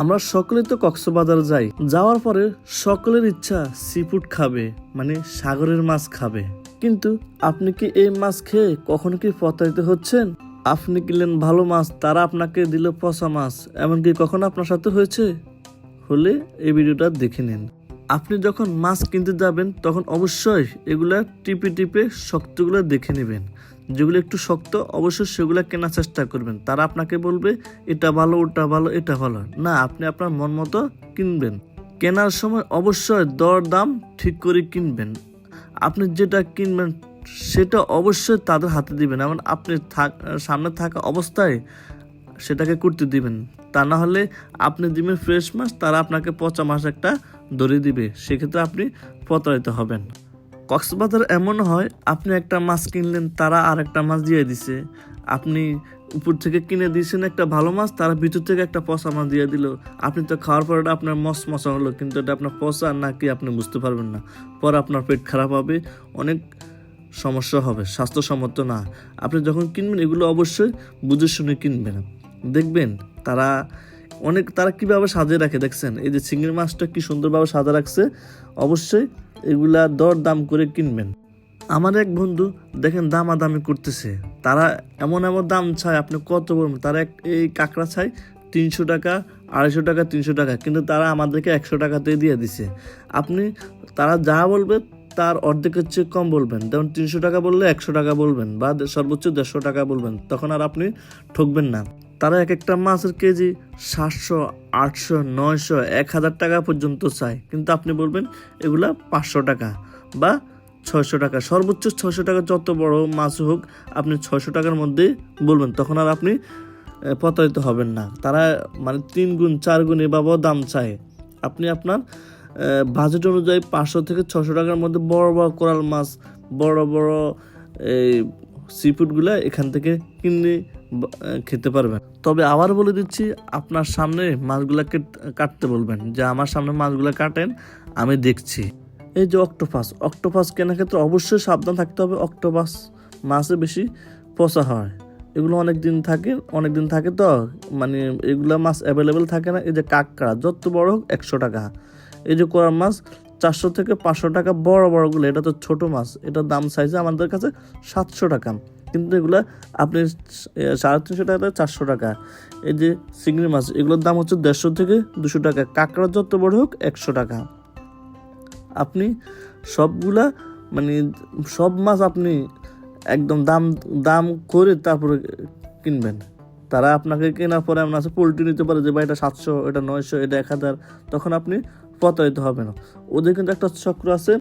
আমরা সকলে তো কক্সবাজার যাই। যাওয়ার পরে সকলের ইচ্ছা সি ফুড খাবে মানে সাগরের মাছ খাবে। কিন্তু আপনি কি এই মাছ খেয়ে কখনো কি প্রতারিত হচ্ছেন? আপনি কিনলেন ভালো মাছ, তারা আপনাকে দিল পচা মাছ, এমনকি কখনো আপনার সাথে হয়েছে? হলে এই ভিডিওটা দেখে নিন। আপনি যখন মাছ কিনতে যাবেন, তখন অবশ্যই এগুলা টিপে টিপে শক্তগুলো দেখে নেবেন। যেগুলো একটু শক্ত, অবশ্যই সেগুলো কেনার চেষ্টা করবেন। তারা আপনাকে বলবে, এটা ভালো, ওটা ভালো, এটা ভালো না। আপনি আপনার মন মতো কিনবেন। কেনার সময় অবশ্যই দর দাম ঠিক করে কিনবেন। আপনি যেটা কিনবেন, সেটা অবশ্যই তাদের হাতে দিবেন। এমন আপনি সামনে থাকা অবস্থায় সেটাকে করতে দিবেন। তা না হলে আপনি দিবেন ফ্রেশ মাছ তারা আপনাকে পচা মাছ একটা ধরে দিবে। সেক্ষেত্রে আপনি প্রতারিত হবেন। কক্সবাজার এমন হয়, আপনি একটা মাছ কিনলেন, তারা আর একটা মাছ দিয়ে দিছে। আপনি উপর থেকে কিনে দিয়েছেন একটা ভালো মাছ, তারা ভিতর থেকে একটা পচা মাছ দিয়ে দিল। আপনি তো খাওয়ার পর এটা আপনার মস মশা হলো, কিন্তু এটা আপনার পচা নাকি আপনি বুঝতে পারবেন না। পরে আপনার পেট খারাপ হবে, অনেক সমস্যা হবে, স্বাস্থ্যসম্মত না। আপনি যখন কিনবেন, এগুলো অবশ্যই বুঝে শুনে কিনবেন। দেখবেন, তারা অনেক, তারা কীভাবে সাজিয়ে রাখে, দেখছেন? এই যে চিংড়ি মাছটা কি সুন্দরভাবে সাজা রাখছে, অবশ্যই এগুলা দর দাম করে কিনবেন। আমার এক বন্ধু দেখেন দামাদামি করতেছে। তারা এমন এমন দাম চায়, আপনি কত বলবেন? তারা এক এই কাঁকড়া চাই তিনশো টাকা, আড়াইশো টাকা, তিনশো টাকা, কিন্তু তারা আমাদেরকে একশো টাকাতেই দিয়ে দিছে। আপনি, তারা যা বলবে তার অর্ধেকের চেয়ে কম বলবেন। যেমন তিনশো টাকা বললে একশো টাকা বলবেন বা সর্বোচ্চ দেড়শো টাকা বলবেন, তখন আর আপনি ঠকবেন না। তারা এক একটা মাছের কেজি সাতশো, আটশো, নয়শো, এক হাজার টাকা পর্যন্ত চায়। কিন্তু আপনি বলবেন, এগুলা পাঁচশো টাকা বা ছয়শো টাকা। সর্বোচ্চ ছয়শো টাকা যত বড় মাছ হোক, আপনি ছয়শো টাকার মধ্যে বলবেন, তখন আর আপনি প্রতারিত হবেন না। তারা মানে তিন গুণ, চার গুণ এভাবেও দাম চায়। আপনি আপনার বাজেট অনুযায়ী পাঁচশো থেকে ছশো টাকার মধ্যে বড় বড় কোরাল মাছ, বড় বড়, এই সি ফুডগুলো এখান থেকে কিনে খেতে পারবেন। তবে আবার বলে দিচ্ছি, আপনার সামনে মাছগুলাকে কাটতে বলবেন যে, আমার সামনে মাছগুলো কাটেন, আমি দেখছি। এই যে অক্টোপাস অক্টোপাস কেনার ক্ষেত্রে অবশ্যই সাবধান থাকতে হবে, অক্টোপাস মাছে বেশি পচা হয়। এগুলো অনেক দিন থাকে, অনেক দিন থাকে তো মানে এগুলো মাছ অ্যাভেলেবেল থাকে না। এই যে কাঁকড়া, যত বড় হোক একশো টাকা। এই যে কোরাল মাছ, চারশো থেকে পাঁচশো টাকা বড়, বড়গুলো। এটা তো ছোট মাছ, এটার দাম চাইছে আমাদের কাছে সাতশো টাকা। কিন্তু এগুলো আপনি সাড়ে তিনশো টাকা চারশো টাকা? এই যে চিংড়ি মাছ, এগুলোর দাম হচ্ছে দেড়শো থেকে দুশো টাকা। কাঁকড়া যত বড় হোক একশো টাকা। আপনি সবগুলা মানে সব মাছ আপনি একদম দাম দাম করে তারপরে কিনবেন। তারা আপনাকে কেনার পরে এমন আছে, পোলট্রি নিতে পারে যে বা এটা সাতশো, এটা নয়শো, এটা এক হাজার। তখন আপনি প্রতারিত হবে না ওদের কিন্তু একটা চক্র আছে